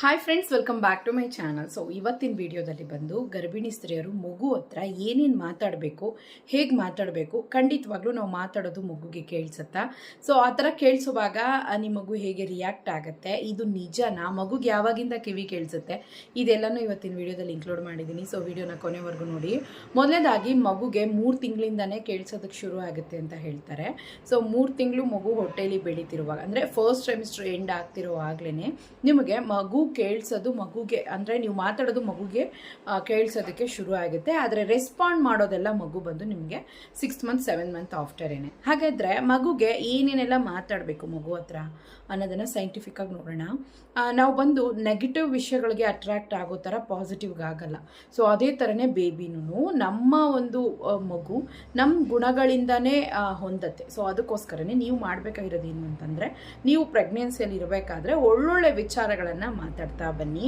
Hi friends welcome back to my channel so ಇವತ್ತಿನ ವಿಡಿಯೋದಲ್ಲಿ ಬಂದು ಗರ್ಭಿಣಿ ಸ್ತ್ರೀಯರು ಮಗು ಹತ್ರ ಏನೇನು ಮಾತಾಡಬೇಕು, ಹೇಗೆ ಮಾತಾಡಬೇಕು, ಖಂಡಿತವಾಗ್ಲೂ ನಾವು ಮಾತಾಡೋದು ಮಗುಗೆ ಕೇಳಿಸುತ್ತಾ? ಸೊ ಆ ಥರ ಕೇಳಿಸುವಾಗ ನಿಮ್ಮ ಮಗು ಹೇಗೆ ರಿಯಾಕ್ಟ್ ಆಗುತ್ತೆ, ಇದು ನಿಜನಾ? ಮಗುಗೆ ಯಾವಾಗಿಂದ ಕಿವಿ ಕೇಳಿಸುತ್ತೆ? ಇದೆಲ್ಲನೂ ಇವತ್ತಿನ ವಿಡಿಯೋದಲ್ಲಿ ಇನ್ಕ್ಲೂಡ್ ಮಾಡಿದ್ದೀನಿ ಸೊ ವಿಡಿಯೋನ ಕೊನೆವರೆಗೂ ನೋಡಿ. ಮೊದಲನೇದಾಗಿ, ಮಗುಗೆ ಮೂರು ತಿಂಗಳಿಂದನೇ ಕೇಳಿಸೋದಕ್ಕೆ ಶುರು ಆಗುತ್ತೆ ಅಂತ ಹೇಳ್ತಾರೆ. ಸೊ ಮೂರು ತಿಂಗಳು ಮಗು ಹೊಟ್ಟೆಯಲ್ಲಿ ಬೆಳೀತಿರುವಾಗ, ಅಂದರೆ ಫಸ್ಟ್ ಸೆಮಿಸ್ಟರ್ ಎಂಡ್ ಆಗ್ತಿರುವಾಗಲೇ ನಿಮಗೆ ಮಗು ಕೇಳಿಸೋದು ಮಗುಗೆ, ಅಂದರೆ ನೀವು ಮಾತಾಡೋದು ಮಗುಗೆ ಕೇಳಿಸೋದಕ್ಕೆ ಶುರು ಆಗುತ್ತೆ. ಆದರೆ ರೆಸ್ಪಾಂಡ್ ಮಾಡೋದೆಲ್ಲ ಮಗು ಬಂದು ನಿಮಗೆ ಸಿಕ್ಸ್ ಮಂತ್ ಸೆವೆನ್ ಮಂತ್ ಆಫ್ಟರೇನೆ ಹಾಗಾದರೆ ಮಗುಗೆ ಏನೇನೆಲ್ಲ ಮಾತಾಡಬೇಕು ಮಗು ಹತ್ರ ಅನ್ನೋದನ್ನು ಸೈಂಟಿಫಿಕ್ಕಾಗಿ ನೋಡೋಣ. ನಾವು ಬಂದು ನೆಗೆಟಿವ್ ವಿಷಯಗಳಿಗೆ ಅಟ್ರಾಕ್ಟ್ ಆಗೋ ಥರ ಪಾಸಿಟಿವ್ಗೆ ಆಗಲ್ಲ. ಸೊ ಅದೇ ಥರನೇ ಬೇಬಿನೂ ನಮ್ಮ ಒಂದು ಮಗು ನಮ್ಮ ಗುಣಗಳಿಂದನೇ ಹೊಂದತ್ತೆ. ಸೊ ಅದಕ್ಕೋಸ್ಕರನೇ ನೀವು ಮಾಡಬೇಕಾಗಿರೋದು ಏನು ಅಂತಂದರೆ, ನೀವು ಪ್ರೆಗ್ನೆನ್ಸಿಯಲ್ಲಿ ಇರಬೇಕಾದ್ರೆ ಒಳ್ಳೊಳ್ಳೆ ವಿಚಾರಗಳನ್ನು ಮಾತಾಡ್ತಾ ಬನ್ನಿ.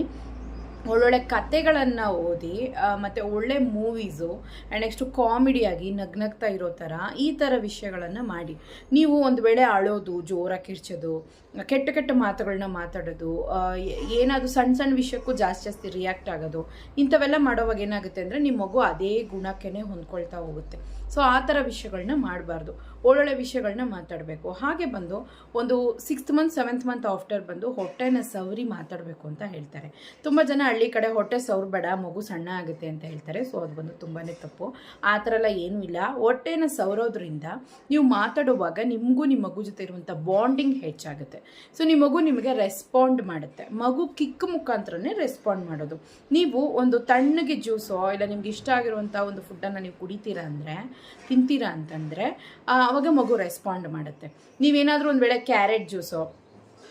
ಒಳ್ಳೊಳ್ಳೆ ಕತೆಗಳನ್ನು ಓದಿ ಮತ್ತು ಒಳ್ಳೆ ಮೂವೀಸು ಆ್ಯಂಡ್ ನೆಕ್ಸ್ಟು ಕಾಮಿಡಿಯಾಗಿ ನಗ್ನಗ್ತಾ ಇರೋ ಥರ ಈ ಥರ ವಿಷಯಗಳನ್ನು ಮಾಡಿ. ನೀವು ಒಂದು ವೇಳೆ ಅಳೋದು ಜೋರಾಗಿ ಕಿರ್ಚೋದು, ಕೆಟ್ಟ ಕೆಟ್ಟ ಮಾತುಗಳನ್ನ ಮಾತಾಡೋದು ಏನಾದರೂ ಸಣ್ಣ ಸಣ್ಣ ವಿಷಯಕ್ಕೂ ಜಾಸ್ತಿ ಜಾಸ್ತಿ ರಿಯಾಕ್ಟ್ ಆಗೋದು, ಇಂಥವೆಲ್ಲ ಮಾಡೋವಾಗ ಏನಾಗುತ್ತೆ ಅಂದರೆ ನಿಮ್ಮ ಮಗು ಅದೇ ಗುಣಕ್ಕೆ ಹೊಂದ್ಕೊಳ್ತಾ ಹೋಗುತ್ತೆ. ಸೊ ಆ ಥರ ವಿಷಯಗಳನ್ನ ಮಾಡಬಾರ್ದು. ಒಳ್ಳೊಳ್ಳೆ ವಿಷಯಗಳನ್ನ ಮಾತಾಡಬೇಕು. ಹಾಗೆ ಬಂದು ಒಂದು sixth month seventh month after ಬಂದು ಹೊಟ್ಟೆನ ಸವರಿ ಮಾತಾಡಬೇಕು ಅಂತ ಹೇಳ್ತಾರೆ. ತುಂಬ ಜನ ಹಳ್ಳಿ ಕಡೆ ಹೊಟ್ಟೆ ಸವರಬೇಡ ಮಗು ಸಣ್ಣ ಆಗುತ್ತೆ ಅಂತ ಹೇಳ್ತಾರೆ. ಸೊ ಅದು ಬಂದು ತುಂಬಾ ತಪ್ಪು. ಆ ಥರ ಎಲ್ಲ ಏನೂ ಇಲ್ಲ. ಹೊಟ್ಟೆನ ಸವರೋದ್ರಿಂದ ನೀವು ಮಾತಾಡುವಾಗ ನಿಮಗೂ ನಿಮ್ಮ ಮಗು ಜೊತೆ ಇರುವಂಥ ಬಾಂಡಿಂಗ್ ಹೆಚ್ಚಾಗುತ್ತೆ. ಸೊ ನಿಮ್ಮ ಮಗು ನಿಮಗೆ ರೆಸ್ಪಾಂಡ್ ಮಾಡುತ್ತೆ. ಮಗು ಕಿಕ್ ಮುಖಾಂತರನೇ ರೆಸ್ಪಾಂಡ್ ಮಾಡೋದು. ನೀವು ಒಂದು ತಣ್ಣಗೆ ಜ್ಯೂಸೋ ಇಲ್ಲ ನಿಮ್ಗೆ ಇಷ್ಟ ಆಗಿರುವಂಥ ಒಂದು ಫುಡ್ಡನ್ನು ನೀವು ಕುಡಿತೀರಾ ಅಂದರೆ, ತಿಂತೀರಾ ಅಂತಂದರೆ ಆವಾಗ ಮಗು ರೆಸ್ಪಾಂಡ್ ಮಾಡುತ್ತೆ? ನೀವೇನಾದರೂ ಒಂದು ವೇಳೆ ಕ್ಯಾರೆಟ್ ಜ್ಯೂಸೋ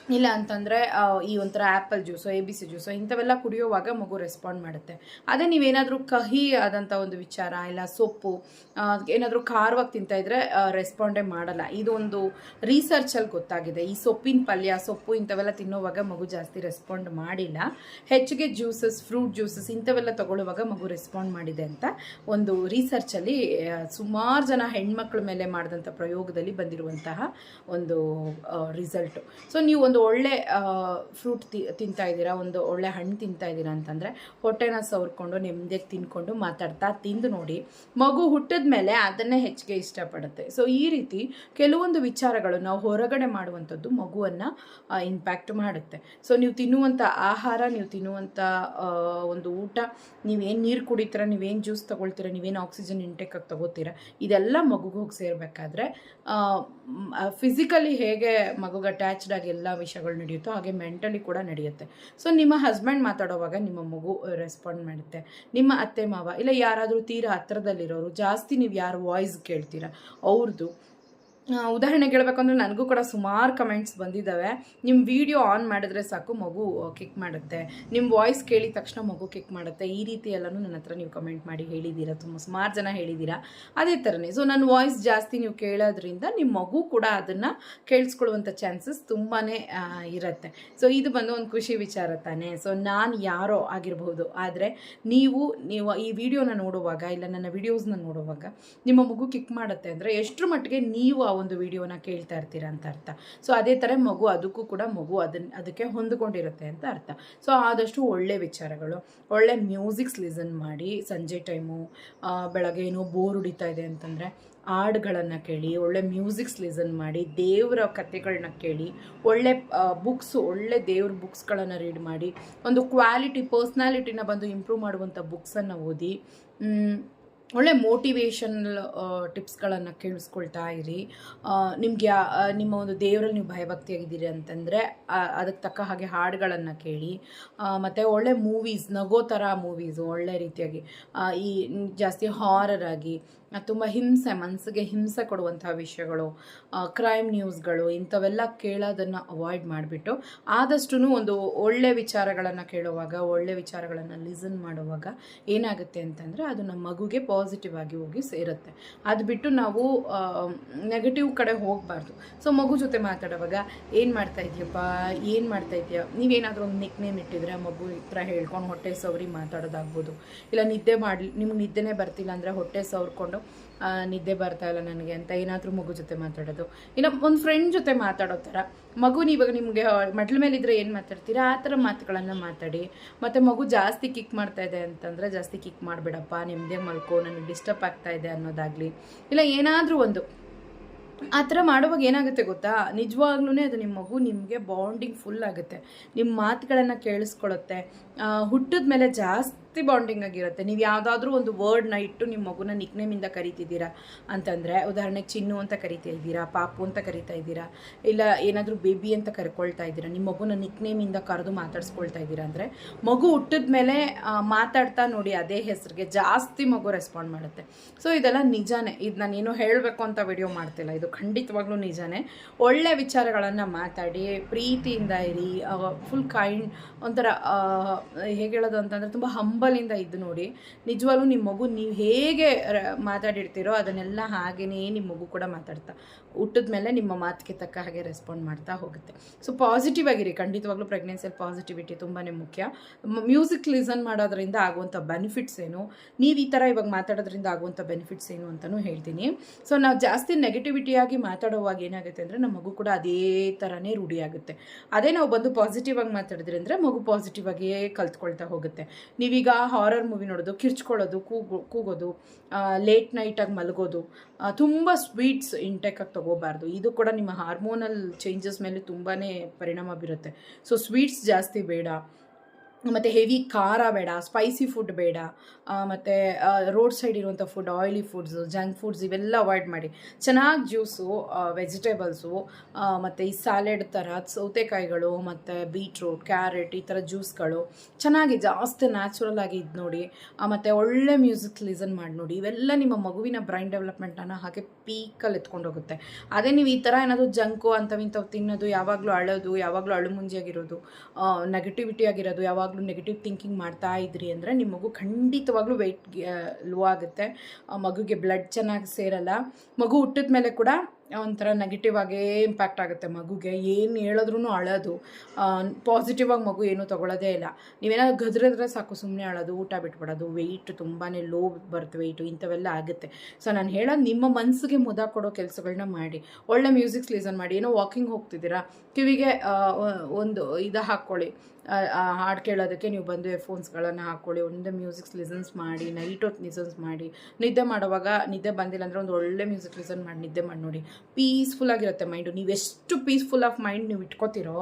ಇಲ್ಲ ಅಂತಂದರೆ ಈ ಒಂಥರ apple juice, A B C juice, ಇಂಥವೆಲ್ಲ ಕುಡಿಯೋವಾಗ ಮಗು ರೆಸ್ಪಾಂಡ್ ಮಾಡುತ್ತೆ. ಅದೇ ನೀವೇನಾದರೂ ಕಹಿ ಆದಂಥ ಒಂದು ವಿಚಾರ, ಇಲ್ಲ ಸೊಪ್ಪು ಏನಾದರೂ ಖಾರವಾಗಿ ತಿಂತಾ ಇದ್ರೆ ರೆಸ್ಪಾಂಡೇ ಮಾಡಲ್ಲ. ಇದೊಂದು ರಿಸರ್ಚಲ್ಲಿ ಗೊತ್ತಾಗಿದೆ. ಈ ಸೊಪ್ಪಿನ ಪಲ್ಯ, ಸೊಪ್ಪು ಇಂಥವೆಲ್ಲ ತಿನ್ನೋವಾಗ ಮಗು ಜಾಸ್ತಿ ರೆಸ್ಪಾಂಡ್ ಮಾಡಿಲ್ಲ. ಹೆಚ್ಚಿಗೆ ಜ್ಯೂಸಸ್, ಫ್ರೂಟ್ ಜ್ಯೂಸಸ್ ಇಂಥವೆಲ್ಲ ತಗೊಳ್ಳುವಾಗ ಮಗು ರೆಸ್ಪಾಂಡ್ ಮಾಡಿದೆ ಅಂತ ಒಂದು ರಿಸರ್ಚಲ್ಲಿ ಸುಮಾರು ಜನ ಹೆಣ್ಮಕ್ಳ ಮೇಲೆ ಮಾಡಿದಂಥ ಪ್ರಯೋಗದಲ್ಲಿ ಬಂದಿರುವಂತಹ ಒಂದು ರಿಸಲ್ಟು. ಸೊ, ನೀವು ಒಂದು ಒಳ್ಳೆ ಫ್ರೂಟ್ ತಿಂತಾ ಇದ್ದೀರಾ? ಒಂದು ಒಳ್ಳೆ ಹಣ್ಣು ತಿಂತಾ ಇದ್ದೀರಾ ಅಂತಂದರೆ ಹೊಟ್ಟೆನ ಸವರ್ಕೊಂಡು ನೆಮ್ಮದಿಯಾಗಿ ತಿನ್ಕೊಂಡು ಮಾತಾಡ್ತಾ ತಿಂದು ನೋಡಿ. ಮಗು ಹುಟ್ಟಿದ ಮೇಲೆ ಅದನ್ನೇ ಹೆಚ್ಚಿಗೆ ಇಷ್ಟಪಡುತ್ತೆ. ಸೊ ಈ ರೀತಿ ಕೆಲವೊಂದು ವಿಚಾರಗಳು ನಾವು ಹೊರಗಡೆ ಮಾಡುವಂಥದ್ದು ಮಗುವನ್ನು ಇಂಪ್ಯಾಕ್ಟ್ ಮಾಡುತ್ತೆ. ಸೊ ನೀವು ತಿನ್ನುವಂಥ ಆಹಾರ, ನೀವು ತಿನ್ನುವಂಥ ಒಂದು ಊಟ, ನೀವೇನು ನೀರು ಕುಡಿತೀರ, ನೀವೇನು ಜ್ಯೂಸ್ ತೊಗೊಳ್ತೀರ, ನೀವೇನು ಆಕ್ಸಿಜನ್ ಇಂಟೇಕಾಗಿ ತೊಗೋತೀರಾ, ಇದೆಲ್ಲ ಮಗುಗೆ ಹೋಗಿ ಸೇರಬೇಕಾದ್ರೆ ಫಿಸಿಕಲಿ ಹೇಗೆ ಮಗುಗೆ ಅಟ್ಯಾಚ್ಡ್ ಆಗಿ ಎಲ್ಲ ವಿಷಯಗಳು ನಡೆಯುತ್ತೋ ಹಾಗೆ ಮೆಂಟಲಿ ಕೂಡ ನಡೆಯುತ್ತೆ. ಸೊ ನಿಮ್ಮ ಹಸ್ಬೆಂಡ್ ಮಾತಾಡೋವಾಗ ನಿಮ್ಮ ಮಗು ರೆಸ್ಪಾಂಡ್ ಮಾಡುತ್ತೆ. ನಿಮ್ಮ ಅತ್ತೆ ಮಾವ, ಇಲ್ಲ ಯಾರಾದರೂ ತೀರಾ ಹತ್ರದಲ್ಲಿರೋರು, ಜಾಸ್ತಿ ನೀವು ಯಾರು ವಾಯ್ಸ್ ಕೇಳ್ತೀರಾ ಅವ್ರದ್ದು ಆ, ಹೇಳಬೇಕು ಹೇಳ್ಬೇಕಂದ್ರೆ ನನಗೂ ಕೂಡ ಸುಮಾರು ಕಮೆಂಟ್ಸ್ ಬಂದಿದ್ದಾವೆ. ನಿಮ್ಮ ವಿಡಿಯೋ ಆನ್ ಮಾಡಿದ್ರೆ ಸಾಕು ಮಗು ಕಿಕ್ ಮಾಡುತ್ತೆ. ನಿಮ್ಮ ವಾಯ್ಸ್ ಕೇಳಿದ ತಕ್ಷಣ ಮಗು ಕಿಕ್ ಮಾಡುತ್ತೆ. ಈ ರೀತಿ ಎಲ್ಲನೂ ನನ್ನ ಹತ್ರ ನೀವು ಕಮೆಂಟ್ ಮಾಡಿ ಹೇಳಿದ್ದೀರಾ ತುಂಬ ಸುಮಾರು ಜನ ಹೇಳಿದ್ದೀರಾ. ಅದೇ ಥರನೇ ಸೊ ನನ್ನ ವಾಯ್ಸ್ ಜಾಸ್ತಿ ನೀವು ಕೇಳೋದ್ರಿಂದ ನಿಮ್ಮ ಮಗು ಕೂಡ ಅದನ್ನು ಕೇಳಿಸ್ಕೊಳ್ಳುವಂಥ ಚಾನ್ಸಸ್ ತುಂಬಾ ಇರುತ್ತೆ. ಸೊ ಇದು ಬಂದು ಒಂದು ಖುಷಿ ವಿಚಾರ ತಾನೇ. ಸೊ ನಾನು ಯಾರೋ ಆಗಿರಬಹುದು ಆದರೆ ನೀವು ನೀವು ಈ ವಿಡಿಯೋನ ನೋಡುವಾಗ ಇಲ್ಲ ನನ್ನ ವಿಡಿಯೋಸ್ನ ನೋಡುವಾಗ ನಿಮ್ಮ ಮಗು ಕಿಕ್ ಮಾಡುತ್ತೆ ಅಂದರೆ ಎಷ್ಟರ ಮಟ್ಟಿಗೆ ನೀವು ಒಂದು ವಿಡಿಯೋನ ಕೇಳ್ತಾ ಇರ್ತೀರ ಅಂತ ಅರ್ಥ. ಸೊ ಅದೇ ಥರ ಮಗು ಅದಕ್ಕೂ ಕೂಡ ಮಗು ಅದನ್ನ ಅದಕ್ಕೆ ಹೊಂದಿಕೊಂಡಿರುತ್ತೆ ಅಂತ ಅರ್ಥ. ಸೊ ಆದಷ್ಟು ಒಳ್ಳೆ ವಿಚಾರಗಳು. ಒಳ್ಳೆ ಮ್ಯೂಸಿಕ್ಸ್ ಲಿಸನ್ ಮಾಡಿ ಸಂಜೆ ಟೈಮು ಬೆಳಗ್ಗೆ ಏನೋ ಬೋರ್ ಹೊಡಿತಾ ಇದೆ ಅಂತಂದರೆ ಹಾಡುಗಳನ್ನು ಕೇಳಿ, ಒಳ್ಳೆ ಮ್ಯೂಸಿಕ್ಸ್ ಲಿಸನ್ ಮಾಡಿ, ದೇವರ ಕಥೆಗಳನ್ನ ಕೇಳಿ, ಒಳ್ಳೆ ಬುಕ್ಸ್, ಒಳ್ಳೆ ದೇವ್ರ ಬುಕ್ಸ್ಗಳನ್ನು ರೀಡ್ ಮಾಡಿ, ಒಂದು ಕ್ವಾಲಿಟಿ, ಪರ್ಸ್ನಾಲಿಟಿನ ಬಂದು ಇಂಪ್ರೂವ್ ಮಾಡುವಂಥ ಬುಕ್ಸನ್ನು ಓದಿ ಒಳ್ಳೆ ಮೋಟಿವೇಶನಲ್ ಟಿಪ್ಸ್ಗಳನ್ನು ಕೇಳಿಸ್ಕೊಳ್ತಾ ಇರಿ. ನಿಮಗೆ ನಿಮ್ಮ ಒಂದು ದೇವರಲ್ಲಿ ನೀವು ಭಯಭಕ್ತಿಯಾಗಿದ್ದೀರಿ ಅಂತಂದರೆ ಅದಕ್ಕೆ ತಕ್ಕ ಹಾಗೆ ಹಾಡುಗಳನ್ನು ಕೇಳಿ. ಮತ್ತು ಒಳ್ಳೆ ಮೂವೀಸ್ ನಗೋ ಥರ ಮೂವೀಸು ಒಳ್ಳೆ ರೀತಿಯಾಗಿ ಈ ಜಾಸ್ತಿ ಹಾರರ್ ಆಗಿ ತುಂಬ ಹಿಂಸೆ ಮನಸ್ಸಿಗೆ ಹಿಂಸೆ ಕೊಡುವಂತಹ ವಿಷಯಗಳು ಕ್ರೈಮ್ ನ್ಯೂಸ್ಗಳು ಇಂಥವೆಲ್ಲ ಕೇಳೋದನ್ನು ಅವಾಯ್ಡ್ ಮಾಡಿಬಿಟ್ಟು ಆದಷ್ಟು ಒಂದು ಒಳ್ಳೆ ವಿಚಾರಗಳನ್ನು ಕೇಳುವಾಗ, ಒಳ್ಳೆ ವಿಚಾರಗಳನ್ನು ಲಿಸನ್ ಮಾಡುವಾಗ ಏನಾಗುತ್ತೆ ಅಂತಂದರೆ ಅದು ನಮ್ಮ ಮಗುಗೆ ಪಾಸಿಟಿವ್ ಆಗಿ ಹೋಗಿ ಸೇರುತ್ತೆ. ಅದು ಬಿಟ್ಟು ನಾವು ನೆಗೆಟಿವ್ ಕಡೆ ಹೋಗಬಾರ್ದು. ಸೊ ಮಗು ಜೊತೆ ಮಾತಾಡುವಾಗ ಏನು ಮಾಡ್ತಾ ಇದೆಯಪ್ಪ, ಏನು ಮಾಡ್ತಾ ಇದೆಯಾ? ನೀವೇನಾದರೂ ಒಂದು ನಿಕ್ ನೇಮ್ ಇಟ್ಟಿದ್ರೆ ಮಗು ಹತ್ರ ಹೇಳ್ಕೊಂಡು ಹೊಟ್ಟೆ ಸವರಿ ಮಾತಾಡೋದಾಗ್ಬೋದು. ಇಲ್ಲ ನಿದ್ದೆ ಮಾಡಿ ನಿಮ್ಗೆ ನಿದ್ದೆನೇ ಬರ್ತಿಲ್ಲ ಅಂದರೆ ಹೊಟ್ಟೆ ಸವರ್ಕೊಂಡು ನಿದ್ದೆ ಬರ್ತಾ ಇಲ್ಲ ನನಗೆ ಅಂತ ಏನಾದರೂ ಮಗು ಜೊತೆ ಮಾತಾಡೋದು. ಇನ್ನು ಒಂದು ಫ್ರೆಂಡ್ ಜೊತೆ ಮಾತಾಡೋ ಥರ. ಮಗುನ ಇವಾಗ ನಿಮಗೆ ಮಡ್ಲ ಮೇಲಿದ್ರೆ ಏನು ಮಾತಾಡ್ತೀರಾ? ಆ ಥರ ಮಾತುಗಳನ್ನು ಮಾತಾಡಿ. ಮತ್ತು ಮಗು ಜಾಸ್ತಿ ಕಿಕ್ ಮಾಡ್ತಾ ಇದೆ ಅಂತಂದರೆ ಜಾಸ್ತಿ ಕಿಕ್ ಮಾಡಬೇಡಪ್ಪ ನಿಮ್ಮದೇ ಮಲ್ಕೋ, ನನಗೆ ಡಿಸ್ಟರ್ಬ್ ಆಗ್ತಾ ಇದೆ ಅನ್ನೋದಾಗಲಿ. ಇಲ್ಲ, ಏನಾದರೂ ಒಂದು. ಆ ಥರ ಮಾಡುವಾಗ ಏನಾಗುತ್ತೆ ಗೊತ್ತಾ? ನಿಜವಾಗ್ಲೂ ಅದು ನಿಮ್ಮ ಮಗು ನಿಮಗೆ ಬಾಂಡಿಂಗ್ ಫುಲ್ ಆಗುತ್ತೆ. ನಿಮ್ಮ ಮಾತುಗಳನ್ನು ಕೇಳಿಸ್ಕೊಳ್ಳುತ್ತೆ ಹುಟ್ಟಿದ ಮೇಲೆ ಜಾಸ್ತಿ ಬಾಂಡಿಂಗ್ ಆಗಿರುತ್ತೆ. ನೀವು ಯಾವುದಾದ್ರೂ ಒಂದು ವರ್ಡ್ನ ಇಟ್ಟು ನಿಮ್ಮ ಮಗುನ ನಿಕ್ನೇಮಿಂದ ಕರಿತಿದ್ದೀರಾ ಅಂತಂದರೆ, ಉದಾಹರಣೆಗೆ ಚಿನ್ನು ಅಂತ ಕರಿತಾ ಇದ್ದೀರಾ, ಪಾಪು ಅಂತ ಕರಿತಾ ಇದ್ದೀರಾ, ಇಲ್ಲ ಏನಾದರೂ ಬೇಬಿ ಅಂತ ಕರ್ಕೊಳ್ತಾ ಇದ್ದೀರಾ ನಿಮ್ಮ ಮಗುನ ನಿಕ್ನೇಮಿಂದ ಕರೆದು ಮಾತಾಡ್ಸ್ಕೊಳ್ತಾ ಇದ್ದೀರಾ ಅಂದರೆ, ಮಗು ಹುಟ್ಟಿದ ಮೇಲೆ ಮಾತಾಡ್ತಾ ನೋಡಿ ಅದೇ ಹೆಸರಿಗೆ ಜಾಸ್ತಿ ಮಗು ರೆಸ್ಪಾಂಡ್ ಮಾಡುತ್ತೆ. ಸೊ ಇದೆಲ್ಲ ನಿಜಾನೇ. ಇದು ನಾನೇನು ಹೇಳಬೇಕು ಅಂತ ವಿಡಿಯೋ ಮಾಡ್ತಿಲ್ಲ. ಇದು ಖಂಡಿತವಾಗ್ಲೂ ನಿಜಾನೇ. ಒಳ್ಳೆ ವಿಚಾರಗಳನ್ನು ಮಾತಾಡಿ, ಪ್ರೀತಿಯಿಂದ ಇರಿ ಫುಲ್ ಕೈಂಡ್ ಒಂಥರ ಹೇಗೆ ಹೇಳೋದು ಅಂತಂದರೆ ತುಂಬ ಹಂಬಲಿಂದ ಇದ್ದು ನೋಡಿ. ನಿಜವಾಗ್ಲೂ ನಿಮ್ಮ ಮಗು ನೀವು ಹೇಗೆ ಮಾತಾಡಿರ್ತೀರೋ ಅದನ್ನೆಲ್ಲ ಹಾಗೆಯೇ ನಿಮ್ಮ ಮಗು ಕೂಡ ಮಾತಾಡ್ತಾ ಹುಟ್ಟಿದ ಮೇಲೆ ನಿಮ್ಮ ಮಾತಿಗೆ ತಕ್ಕ ಹಾಗೆ ರೆಸ್ಪಾಂಡ್ ಮಾಡ್ತಾ ಹೋಗುತ್ತೆ. ಸೊ ಪಾಸಿಟಿವ್ ಆಗಿರಿ. ಖಂಡಿತವಾಗ್ಲೂ ಪ್ರೆಗ್ನೆನ್ಸಿಯಲ್ಲಿ ಪಾಸಿಟಿವಿಟಿ ತುಂಬಾ ಮುಖ್ಯ. ಮ್ಯೂಸಿಕ್ ಲಿಸನ್ ಮಾಡೋದ್ರಿಂದ ಆಗುವಂಥ ಬೆನಿಫಿಟ್ಸ್ ಏನು? ನೀವು ಈ ಥರ ಇವಾಗ ಮಾತಾಡೋದ್ರಿಂದ ಆಗುವಂಥ ಬೆನಿಫಿಟ್ಸ್ ಏನು ಅಂತಲೂ ಹೇಳ್ತೀನಿ. ಸೊ ನಾವು ಜಾಸ್ತಿ ನೆಗೆಟಿವಿಟಿಯಾಗಿ ಮಾತಾಡೋವಾಗ ಏನಾಗುತ್ತೆ ಅಂದರೆ ನಮ್ಮ ಮಗು ಕೂಡ ಅದೇ ಥರನೇ ರೂಢಿಯಾಗುತ್ತೆ. ಅದೇ ನಾವು ಬಂದು ಪಾಸಿಟಿವ್ ಆಗಿ ಮಾತಾಡಿದ್ರೆ ಅಂದರೆ ಮಗು ಪಾಸಿಟಿವ್ ಆಗಿಯೇ ಕಲ್ತ್ಕೊಳ್ತಾ ಹೋಗುತ್ತೆ. ನೀವೀಗ ಹಾರರ್ ಮೂವಿ ನೋಡೋದು, ಕಿರ್ಚ್ಕೊಳ್ಳೋದು, ಕೂಗು, ಕೂಗೋದು ಲೇಟ್ ನೈಟಾಗಿ ಮಲಗೋದು ತುಂಬ ಸ್ವೀಟ್ಸ್ ಇಂಟೇಕಾಗಿ ತೊಗೋಬಾರ್ದು. ಇದು ಕೂಡ ನಿಮ್ಮ ಹಾರ್ಮೋನಲ್ ಚೇಂಜಸ್ ಮೇಲೆ ತುಂಬಾ ಪರಿಣಾಮ ಬೀರುತ್ತೆ. ಸೊ ಸ್ವೀಟ್ಸ್ ಜಾಸ್ತಿ ಬೇಡ. ಮತ್ತು ಹೆವಿ ಖಾರ ಬೇಡ ಸ್ಪೈಸಿ ಫುಡ್ ಬೇಡ ಮತ್ತು ರೋಡ್ ಸೈಡ್ ಇರುವಂಥ food oily foods junk foods ಇವೆಲ್ಲ ಅವಾಯ್ಡ್ ಮಾಡಿ. ಚೆನ್ನಾಗಿ ಜ್ಯೂಸು ವೆಜಿಟೇಬಲ್ಸು ಮತ್ತು ಈ ಸ್ಯಾಲೆಡ್ ಥರ ಸೌತೆಕಾಯಿಗಳು, ಮತ್ತು ಬೀಟ್ರೂಟ್ ಕ್ಯಾರೆಟ್ ಈ ಥರ ಜ್ಯೂಸ್ಗಳು ಚೆನ್ನಾಗಿ ಜಾಸ್ತಿ ನ್ಯಾಚುರಲ್ ಆಗಿ ಇದು ನೋಡಿ ಮತ್ತು ಒಳ್ಳೆ ಮ್ಯೂಸಿಕ್ ಲಿಸನ್ ಮಾಡಿ ನೋಡಿ, ಇವೆಲ್ಲ ನಿಮ್ಮ ಮಗುವಿನ ಬ್ರೈನ್ ಡೆವಲಪ್ಮೆಂಟನ್ನು ಹಾಗೆ ಪೀಕಲ್ಲಿ ಎತ್ಕೊಂಡೋಗುತ್ತೆ ಅದೇ ನೀವು ಈ ಥರ ಏನಾದರೂ ಜಂಕು ಅಂಥವಿಂಥವು ತಿನ್ನೋದು, ಯಾವಾಗಲೂ ಅಳೋದು, ಯಾವಾಗಲೂ ಅಳು ಮುಂಜಿಯಾಗಿರೋದು ನೆಗೆಟಿವಿಟಿ ಆಗಿರೋದು ಯಾವಾಗಲೂ ನೆಗೆಟಿವ್ ಥಿಂಕಿಂಗ್ ಮಾಡ್ತಾ ಇದ್ರಿ ಅಂದರೆ ನಿಮ್ಮ ಮಗು ಖಂಡಿತವಾಗ್ಲೂ ವೆಯ್ಟ್ ಲೋ ಆಗುತ್ತೆ. ಮಗುಗೆ ಬ್ಲಡ್ ಚೆನ್ನಾಗಿ ಸೇರಲ್ಲ. ಮಗು ಹುಟ್ಟಿದ ಮೇಲೆ ಕೂಡ ಒಂಥರ ನೆಗೆಟಿವ್ ಆಗೇ ಇಂಪ್ಯಾಕ್ಟ್ ಆಗುತ್ತೆ ಮಗುಗೆ. ಏನು ಹೇಳಿದ್ರೂ ಅಳೋದು. ಪಾಸಿಟಿವ್ ಆಗಿ ಮಗು ಏನೂ ತೊಗೊಳ್ಳೋದೇ ಇಲ್ಲ. ನೀವೇನಾದ್ರು ಗದ್ರಿದ್ರೆ ಸಾಕು ಸುಮ್ಮನೆ ಅಳೋದು, ಊಟ ಬಿಟ್ಬಿಡೋದು. ವೆಯ್ಟ್ ತುಂಬಾ ಲೋ ಬರುತ್ತೆ ವೆಯ್ಟು ಇಂಥವೆಲ್ಲ ಆಗುತ್ತೆ. ಸೊ ನಾನು ಹೇಳೋದು ನಿಮ್ಮ ಮನಸ್ಸಿಗೆ ಮುದ ಕೊಡೋ ಕೆಲಸಗಳನ್ನ ಮಾಡಿ. ಒಳ್ಳೆ ಮ್ಯೂಸಿಕ್ಸ್ ಲೀಸನ್ ಮಾಡಿ. ಏನೋ ವಾಕಿಂಗ್ ಹೋಗ್ತಿದ್ದೀರಾ? ಕಿವಿಗೆ ಒಂದು ಇದು ಹಾಕ್ಕೊಳ್ಳಿ. ಹಾಡು ಕೇಳೋದಕ್ಕೆ ನೀವು ಬಂದು ಫೋನ್ಸ್ಗಳನ್ನು ಹಾಕ್ಕೊಳ್ಳಿ, ಒಂದು ಮ್ಯೂಸಿಕ್ಸ್ ಲಿಸನ್ಸ್ ಮಾಡಿ ನೈಟ್ ಹೊತ್ತು ಲಿಸನ್ಸ್ ಮಾಡಿ. ನಿದ್ದೆ ಮಾಡುವಾಗ ನಿದ್ದೆ ಬಂದಿಲ್ಲ ಅಂದರೆ ಒಂದು ಒಳ್ಳೆ ಮ್ಯೂಸಿಕ್ ಲಿಸನ್ ಮಾಡಿ, ನಿದ್ದೆ ಮಾಡಿ ನೋಡಿ. ಪೀಸ್ಫುಲ್ ಆಗಿರುತ್ತೆ ಮೈಂಡು ನೀವು ಎಷ್ಟು ಪೀಸ್ಫುಲ್ ಆಫ್ ಮೈಂಡ್ ನೀವು ಇಟ್ಕೋತಿರೋ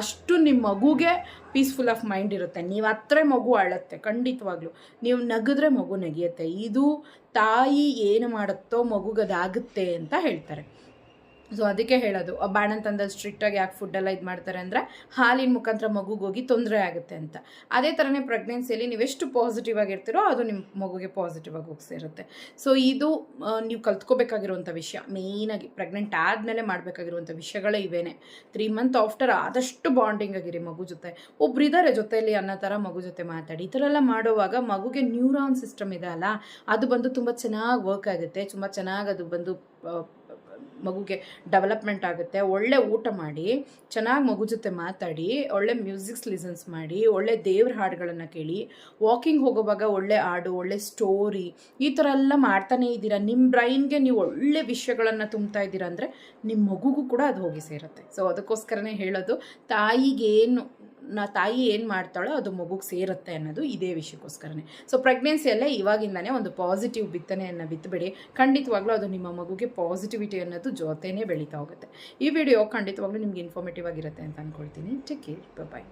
ಅಷ್ಟು ನಿಮ್ಮ ಮಗುಗೆ ಪೀಸ್ಫುಲ್ ಆಫ್ ಮೈಂಡ್ ಇರುತ್ತೆ. ನೀವು ಹತ್ರ ಮಗು ಅಳತ್ತೆ, ಖಂಡಿತವಾಗ್ಲೂ. ನೀವು ನಗಿದ್ರೆ ಮಗು ನಗಿಯುತ್ತೆ. ಇದು ತಾಯಿ ಏನು ಮಾಡುತ್ತೋ ಮಗುಗದಾಗುತ್ತೆ ಅಂತ ಹೇಳ್ತಾರೆ. ಸೊ ಅದಕ್ಕೆ ಹೇಳೋದು ಆ ಬಾಣಂತಂದ ಸ್ಟ್ರಿಕ್ಟಾಗಿ ಯಾಕೆ ಫುಡ್ಡೆಲ್ಲ ಇದು ಮಾಡ್ತಾರೆ ಅಂದರೆ ಹಾಲಿನ ಮುಖಾಂತರ ಮಗುಗೆ ಹೋಗಿ ತೊಂದರೆ ಆಗುತ್ತೆ ಅಂತ. ಅದೇ ಥರನೇ ಪ್ರೆಗ್ನೆನ್ಸಿಯಲ್ಲಿ ನೀವೆಷ್ಟು ಪಾಸಿಟಿವ್ ಆಗಿರ್ತೀರೋ ಅದು ನಿಮ್ಮ ಮಗುಗೆ ಪಾಸಿಟಿವ್ ಆಗಿ ಹೋಗಿ ಸೇರುತ್ತೆ ಸೊ ಇದು ನೀವು ಕಲ್ತ್ಕೋಬೇಕಾಗಿರುವಂಥ ವಿಷಯ. ಮೇಯ್ನಾಗಿ ಪ್ರೆಗ್ನೆಂಟ್ ಆದಮೇಲೆ ಮಾಡಬೇಕಾಗಿರುವಂಥ ವಿಷಯಗಳೇ ಇವೇನೆ. ತ್ರೀ ಮಂತ್ ಆಫ್ಟರ್ ಆದಷ್ಟು ಬಾಂಡಿಂಗ್ ಆಗಿರಿ ಮಗು ಜೊತೆ. ಒಬ್ರು ಇದ್ದಾರೆ ಜೊತೆಯಲ್ಲಿ ಅನ್ನೋ ಥರ ಮಗು ಜೊತೆ ಮಾತಾಡಿ, ಈ ಥರ ಎಲ್ಲ ಮಾಡುವಾಗ ಮಗುಗೆ ನ್ಯೂರಾನ್ ಸಿಸ್ಟಮ್ ಇದೆ ಅಲ್ಲ, ಅದು ಬಂದು ತುಂಬ ಚೆನ್ನಾಗಿ ವರ್ಕ್ ಆಗುತ್ತೆ. ತುಂಬ ಚೆನ್ನಾಗಿ ಅದು ಬಂದು ಮಗುಗೆ ಡೆವಲಪ್ಮೆಂಟ್ ಆಗುತ್ತೆ. ಒಳ್ಳೆ ಊಟ ಮಾಡಿ, ಚೆನ್ನಾಗಿ ಮಗು ಜೊತೆ ಮಾತಾಡಿ, ಒಳ್ಳೆ ಮ್ಯೂಸಿಕ್ಸ್ ಲಿಸನ್ಸ್ ಮಾಡಿ, ಒಳ್ಳೆ ದೇವ್ರ ಹಾಡುಗಳನ್ನು ಕೇಳಿ ವಾಕಿಂಗ್ ಹೋಗೋವಾಗ ಒಳ್ಳೆ ಹಾಡು, ಒಳ್ಳೆ ಸ್ಟೋರಿ ಈ ಥರ ಎಲ್ಲ ಮಾಡ್ತಾನೇ ಇದ್ದೀರಾ? ನಿಮ್ಮ ಬ್ರೈನ್ಗೆ ನೀವು ಒಳ್ಳೆ ವಿಷಯಗಳನ್ನು ತುಂಬ್ತಾ ಇದ್ದೀರಾ ಅಂದರೆ ನಿಮ್ಮ ಮಗುಗೂ ಕೂಡ ಅದು ಹೋಗಿ ಸೇರುತ್ತೆ. ಸೊ ಅದಕ್ಕೋಸ್ಕರನೇ ಹೇಳೋದು, ತಾಯಿಗೇನು ನಾ ತಾಯಿ ಏನು ಮಾಡ್ತಾಳೋ ಅದು ಮಗುಗೆ ಸೇರುತ್ತೆ ಅನ್ನೋದು ಇದೇ ವಿಷಯಕ್ಕೋಸ್ಕರನೇ. ಸೊ ಪ್ರೆಗ್ನೆನ್ಸಿಯಲ್ಲೇ ಇವಾಗಿಂದನೇ ಒಂದು ಪಾಸಿಟಿವ್ ಬಿತ್ತನೆಯನ್ನು ಬಿತ್ತಬೇಡಿ ಖಂಡಿತವಾಗ್ಲೂ ಅದು ನಿಮ್ಮ ಮಗುಗೆ ಪಾಸಿಟಿವಿಟಿ ಅನ್ನೋದು ಜೊತೆನೇ ಬೆಳೀತಾ ಹೋಗುತ್ತೆ. ಈ ವಿಡಿಯೋ ಖಂಡಿತವಾಗ್ಲೂ ನಿಮ್ಗೆ ಇನ್ಫಾರ್ಮೇಟಿವ್ ಆಗಿರುತ್ತೆ ಅಂತ ಅಂದ್ಕೊಳ್ತೀನಿ ಟೇಕ್ ಕೇರ್ ಬಾಯ್